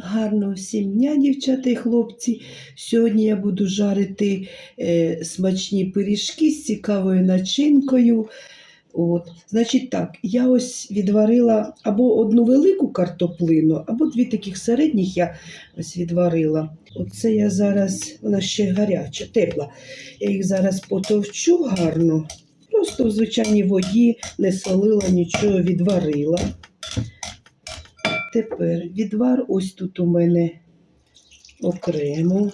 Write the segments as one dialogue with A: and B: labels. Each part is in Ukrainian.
A: Гарного всім дня, дівчата і хлопці. Сьогодні я буду жарити е, смачні пиріжки з цікавою начинкою. От. Значить так, я ось відварила або одну велику картоплину, або дві таких середніх я ось відварила. Оце я зараз, вона ще гаряча, тепла. Я їх зараз потовчу гарно. Просто в звичайній воді не солила, нічого відварила. Тепер відвар ось тут у мене окремо.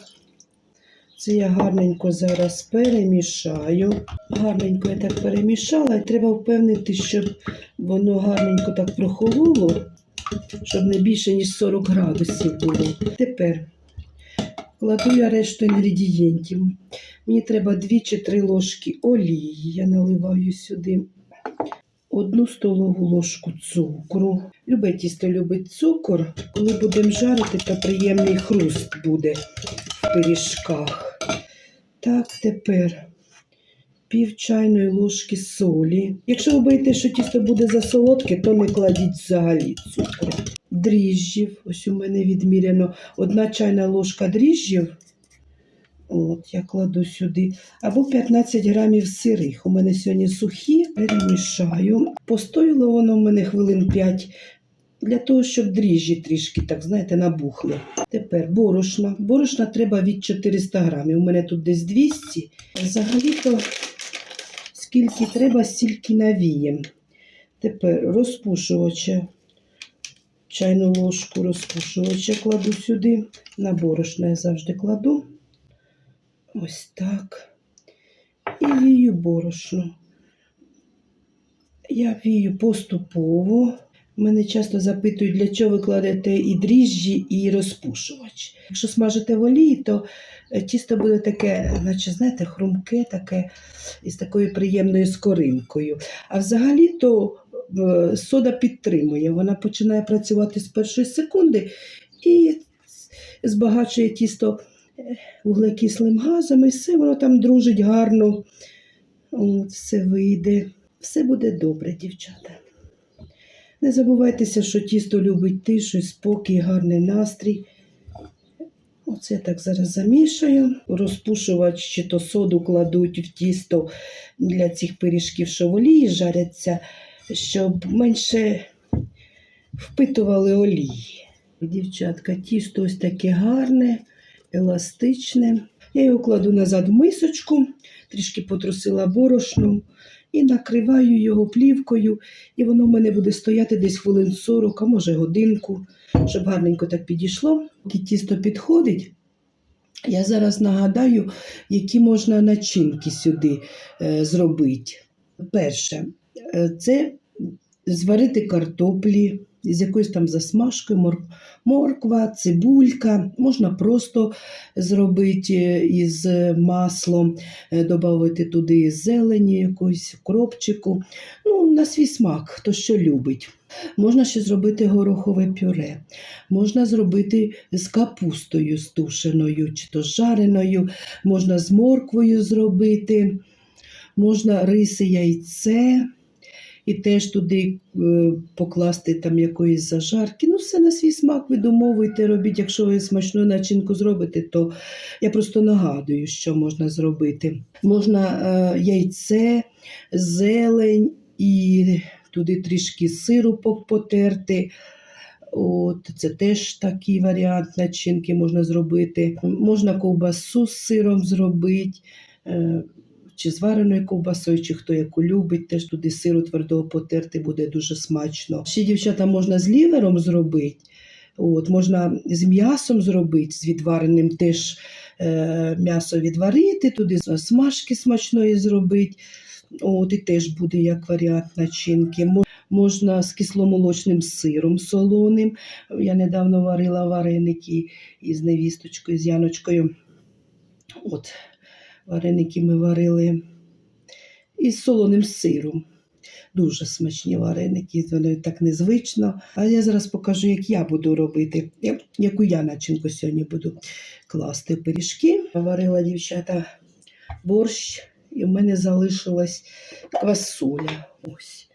A: Це я гарненько зараз перемішаю. Гарненько я так перемішала, і треба впевнити, щоб воно гарненько так прохололо, щоб не більше, ніж 40 градусів було. Тепер кладу я решту інгредієнтів. Мені треба 2 чи 3 ложки олії. Я наливаю сюди одну столову ложку цукру. Любе тісто любить цукор. Коли будемо жарити, то приємний хруст буде в пиріжках. Так, тепер пів чайної ложки солі. Якщо ви боїте, що тісто буде засолодке, то не кладіть взагалі цукру. Дріжджів. Ось у мене відміряно одна чайна ложка дріжджів. От, я кладу сюди. Або 15 грамів сирих. У мене сьогодні сухі, перемішаю. Постояло воно в мене хвилин 5 для того, щоб дріжджі трішки, так знаєте, набухли. Тепер борошна. Борошна треба від 400 грамів. У мене тут десь 200. Взагалі-то скільки треба, стільки навієм. Тепер розпушувача. Чайну ложку розпушувача кладу сюди. На борошно я завжди кладу. Ось так. І вію борошно. Я вію поступово. Мене часто запитують, для чого ви кладете і дріжджі, і розпушувач. Якщо смажите в олії, то е, тісто буде таке, наче, знаєте, хрумке, таке із такою приємною скоринкою. А взагалі то е, сода підтримує. Вона починає працювати з першої секунди і збагачує тісто вуглекислим газом, і все воно там дружить гарно. От, все вийде. Все буде добре, дівчата. Не забувайтеся, що тісто любить тишу, спокій, гарний настрій. Оце я так зараз замішаю. Розпушувач чи то соду кладуть в тісто для цих пиріжків, що в олії жаряться, щоб менше впитували олії. Дівчатка, тісто ось таке гарне, еластичне. Я його кладу назад в мисочку, трішки потрусила борошном і накриваю його плівкою, і воно в мене буде стояти десь хвилин 40, а може годинку, щоб гарненько так підійшло. Поки тісто підходить, я зараз нагадаю, які можна начинки сюди е, зробити. Перше, е, це зварити картоплі з якоюсь там засмажкою, морква, цибулька. Можна просто зробити е, із маслом, е, додати туди зелені, якусь кропчику. Ну, на свій смак, хто що любить. Можна ще зробити горохове пюре, можна зробити з капустою з тушеною чи то жареною, можна з морквою зробити, можна риси яйце. І теж туди е, покласти там якоїсь зажарки. Ну, все на свій смак видумовуйте, робіть. Якщо ви смачну начинку зробите, то я просто нагадую, що можна зробити. Можна е, яйце, зелень і туди трішки сиру потерти. От, це теж такий варіант начинки можна зробити. Можна ковбасу з сиром зробити. Чи з вареною ковбасою, чи хто яку любить, теж туди сиру твердого потерти буде дуже смачно. Ще дівчата можна з лівером зробити. От, можна з м'ясом зробити, з відвареним теж е, м'ясо відварити, туди смажки смачної зробити. От, і теж буде як варіант начинки. Можна з кисломолочним сиром солоним. Я недавно варила вареники із невісточкою, з Яночкою. От, вареники ми варили із солоним сиром. Дуже смачні вареники, вони так незвично. А я зараз покажу, як я буду робити, яку я начинку сьогодні буду класти в пиріжки. Варила дівчата борщ, і в мене залишилась квасоля. Ось.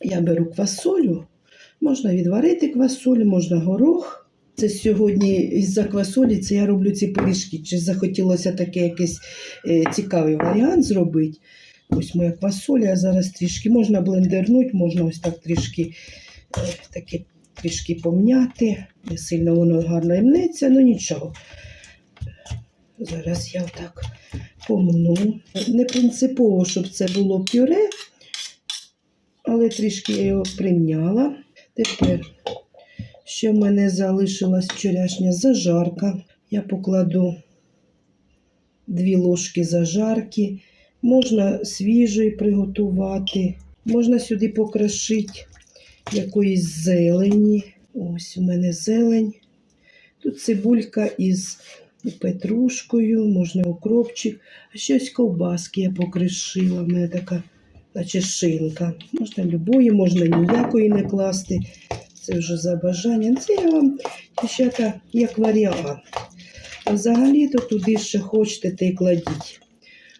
A: Я беру квасолю, Можна відварити квасоль, можна горох. Це сьогодні із-за квасолі це я роблю ці пиріжки. Чи захотілося таке якийсь е, цікавий варіант зробити. Ось моя квасоля, а зараз трішки можна блендернути, можна ось так трішки, е, таки, трішки помняти. Не сильно воно гарно імнеться, ну нічого. Зараз я отак помну. Не принципово, щоб це було пюре, але трішки я його примняла. Тепер, що в мене залишилась вчорашня зажарка. Я покладу дві ложки зажарки. Можна свіжої приготувати, можна сюди покрошити якоїсь зелені. Ось у мене зелень. Тут цибулька із петрушкою, можна укропчик, а щось ковбаски я покришила. У мене така, наче шинка. Можна любої, можна ніякої не класти. Це вже за бажанням. Це я вам дівчата, як варіант. Взагалі-то туди ще хочете, те й кладіть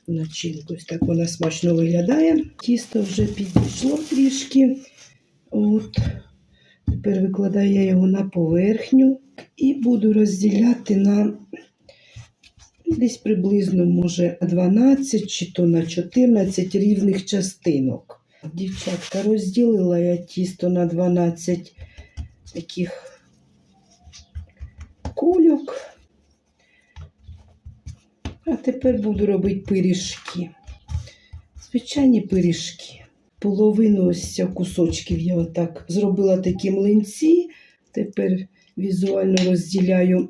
A: начинку. Ось так вона смачно виглядає. Тісто вже підійшло трішки. От. Тепер викладаю я його на поверхню і буду розділяти на десь приблизно, може, 12 чи то на 14 рівних частинок. Дівчатка, розділила я тісто на 12 таких кульок. А тепер буду робити пиріжки. Звичайні пиріжки. Половину ось кусочків я отак зробила такі млинці. Тепер візуально розділяю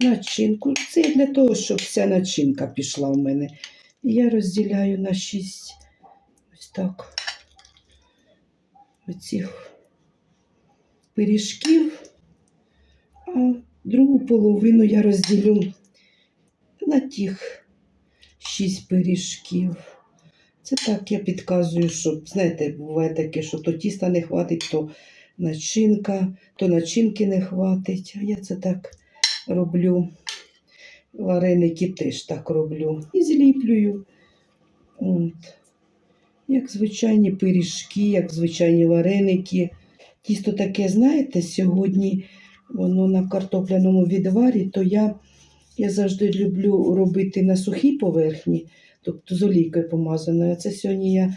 A: начинку. Це для того, щоб вся начинка пішла в мене. Я розділяю на 6 ось так оцих пиріжків, а другу половину я розділю на тих 6 пиріжків. Це так я підказую, щоб, знаєте, буває таке, що то тіста не хватить, то начинка, то начинки не хватить. А я це так роблю. Вареники теж так роблю. І зліплюю. От. Як звичайні пиріжки, як звичайні вареники. Тісто таке, знаєте, сьогодні воно на картопляному відварі, то я, я завжди люблю робити на сухій поверхні тобто з олійкою помазаною. А це сьогодні я,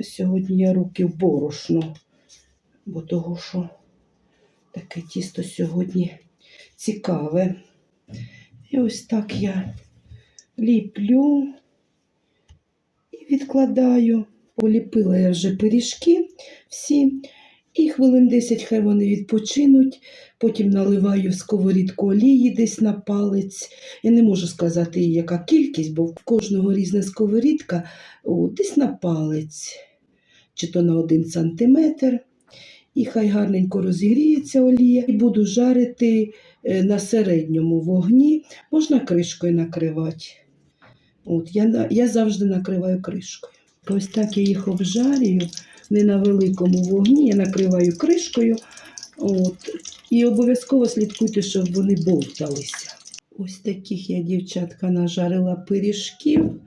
A: сьогодні я руки в борошно, бо того, що таке тісто сьогодні цікаве. І ось так я ліплю і відкладаю. Поліпила я вже пиріжки всі. І хвилин 10 хай вони відпочинуть. Потім наливаю в сковорідку олії десь на палець. Я не можу сказати, яка кількість, бо в кожного різна сковорідка о, десь на палець, чи то на один сантиметр. І хай гарненько розігріється олія. І буду жарити е, на середньому вогні. Можна кришкою накривати. От, я, я завжди накриваю кришкою. Ось так я їх обжарюю не на великому вогні, я накриваю кришкою. От, і обов'язково слідкуйте, щоб вони бовталися. Ось таких я, дівчатка, нажарила пиріжків.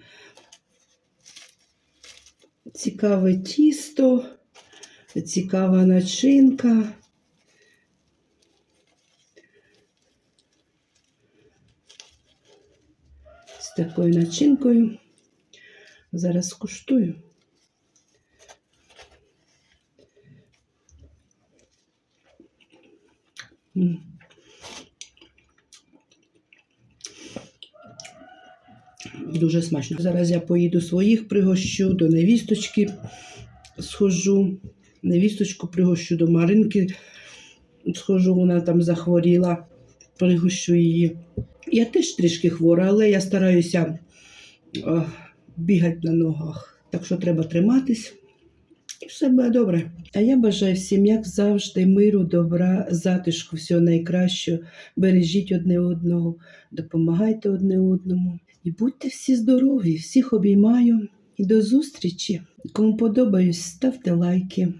A: Цікаве тісто, цікава начинка. З такою начинкою. Зараз скуштую. Дуже смачно. Зараз я поїду своїх пригощу, до невісточки схожу. Невісточку пригощу до Маринки. Схожу, вона там захворіла, пригощу її. Я теж трішки хвора, але я стараюся е, бігати на ногах. Так що треба триматись. І все буде добре. А я бажаю всім, як завжди, миру, добра, затишку, всього найкращого. Бережіть одне одного, допомагайте одне одному. І будьте всі здорові, всіх обіймаю. І до зустрічі. Кому подобаюсь, ставте лайки,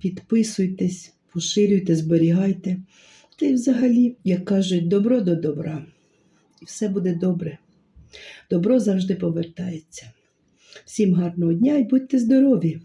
A: підписуйтесь, поширюйте, зберігайте. Та й взагалі, як кажуть, добро до добра. І все буде добре. Добро завжди повертається. Всім гарного дня і будьте здорові!